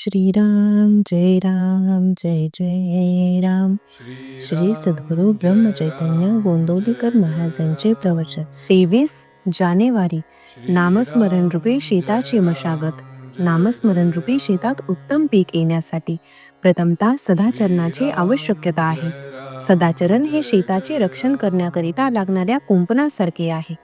श्रीराम जय राम जय जय राम. श्री सद्गुरु ब्रह्म चैतन्य गोंदवलीकर महाराजांचे प्रवचन. तेवीस जानेवारी. नामस्मरण रूपी शेताची मशागत. नामस्मरण रूपी शेतात उत्तम पीक येण्यासाठी प्रथमतः सदाचरणाची आवश्यकता आहे. सदाचरण हे शेताचे रक्षण करण्याकरिता लागणाऱ्या कुंपणासारखे आहे.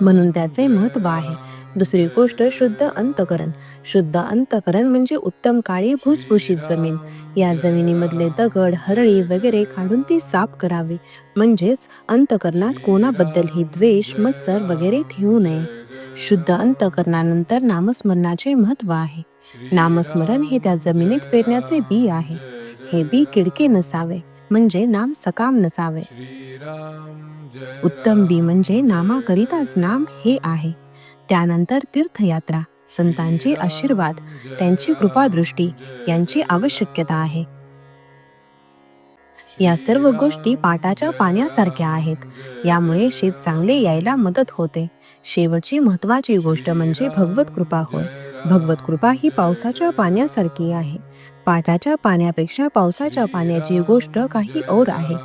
म्हणून त्याचे महत्त्व आहे. दुसरी गोष्ट शुद्ध अंतकरण. शुद्ध अंतकरण म्हणजे उत्तम काळी भुसभुशीत जमीन. या जमिनीमधले दगड हरळी वगैरे काढून ती साफ करावी. म्हणजेच अंतकरणात कोणाबद्दलही द्वेष मत्सर वगैरे ठेवू नये. शुद्ध अंतकरणानंतर नामस्मरणाचे महत्त्व आहे. नामस्मरण हे त्या जमिनीत पेरण्याचे बी आहे. हे बी किडके नसावे. म्हणजे नाम सकाम नसावे. उत्तम बी म्हणजे नामाकरिताच नाम हे आहे. त्यानंतर तीर्थयात्रा संतांचे आशीर्वाद त्यांची कृपादृष्टी यांची आवश्यकता आहे. या सर्व गोष्टी पाटाच्या पाण्यासारख्या आहेत. यामुळे शेत चांगले यायला मदत होते. शेवटची महत्वाची गोष्ट म्हणजे भगवत कृपा होय. भगवत कृपा ही पावसाच्या पाण्यासारखी आहे. पाटाच्या पाण्यापेक्षा पावसाच्या पाण्याची गोष्ट काही और आहे.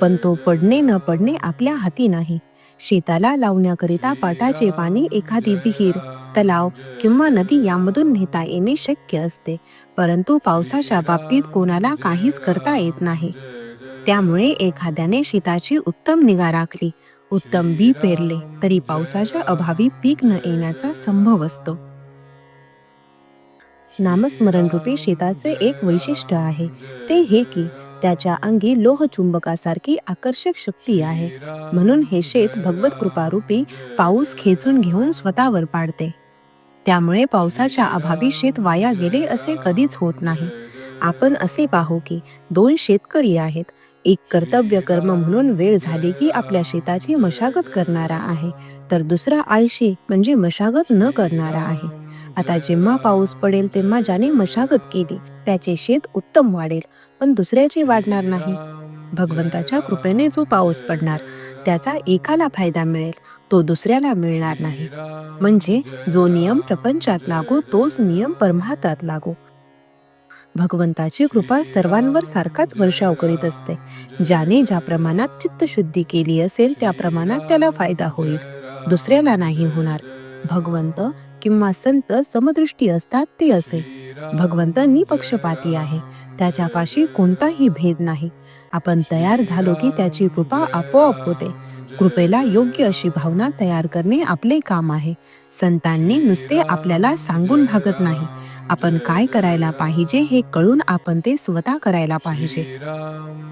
पण तो पडणे न पडणे आपल्या हाती नाही. शेताला लावण्याकरिता पाटाचे पाणी एखादी विहीर तलाव किंवा नदी यामधून नेता येणे शक्य असते. परंतु पावसाच्या बाबतीत कोणाला काहीच करता येत नाही. त्यामुळे एखाद्याने शेताची उत्तम निगा राखली. उत्तम बी पेरले तरी पावसाच्या अभावी पीक न येण्याचा संभव असतो. नामस्मरण रूपी शेताचे एक वैशिष्ट्य आहे. ते हे की त्याच्या अंगी लोहचुंबकासारखी आकर्षक शक्ती आहे. म्हणून हे शेत भगवत कृपारूपी पाऊस खेचून घेऊन स्वतःवर पाडते. त्यामुळे पावसाच्या अभावी शेत वाया गेले असे कधीच होत नाही. आपण असे पाहू की दोन शेतकरी आहेत. एक कर्तव्य कर्म म्हणून वेळ झाली की आपल्या शेताची मशागत करणारा आहे. तर दुसरा आळशी म्हणजे मशागत न करणारा आहे. आता जेव्हा पाऊस पडेल तेव्हा ज्याने मशागत केली त्याचे शेत उत्तम वाढेल. पण दुसऱ्याची वाढणार नाही. भगवंताच्या कृपेने जो पाऊस पडणार त्याचा एकाला फायदा मिळेल तो दुसऱ्याला मिळणार नाही. म्हणजे जो नियम प्रपंचात लागू तोच नियम परमातात लागू. भगवंताची कृपा सर्वांवर सारखाच वर्षाव करीत असते. ज्याने ज्या प्रमाणात चित्तशुद्धी केली असेल त्या प्रमाणात त्याला फायदा होईल. दुसऱ्याला नाही होणार. भगवंत किंवा संत समदृष्टी असतात ते असे. भगवंत निपक्षपाती आहे. त्याच्यापाशी कोणताही भेद नाही. आपण तयार झालो की त्याची कृपा आपोआप होते. कृपेला योग्य अशी भावना तयार करणे आपले काम आहे. संतांनी नुसते आपल्याला सांगून भागत नाही. आपण काय करायला पाहिजे हे कळून आपण ते स्वतः करायला पाहिजे.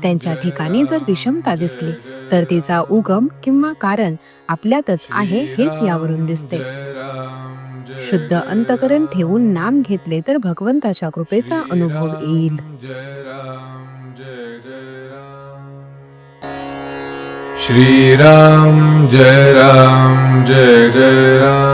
त्यांच्या ठिकाणी जर विषमता दिसली तर तिचा उगम किंवा कारण आपल्यातच आहे हेच यावरून दिसते. शुद्ध अंतकरण ठेवून नाम घेतले तर भगवंताच्या कृपेचा अनुभव येईल. श्रीराम जय राम जय जय राम.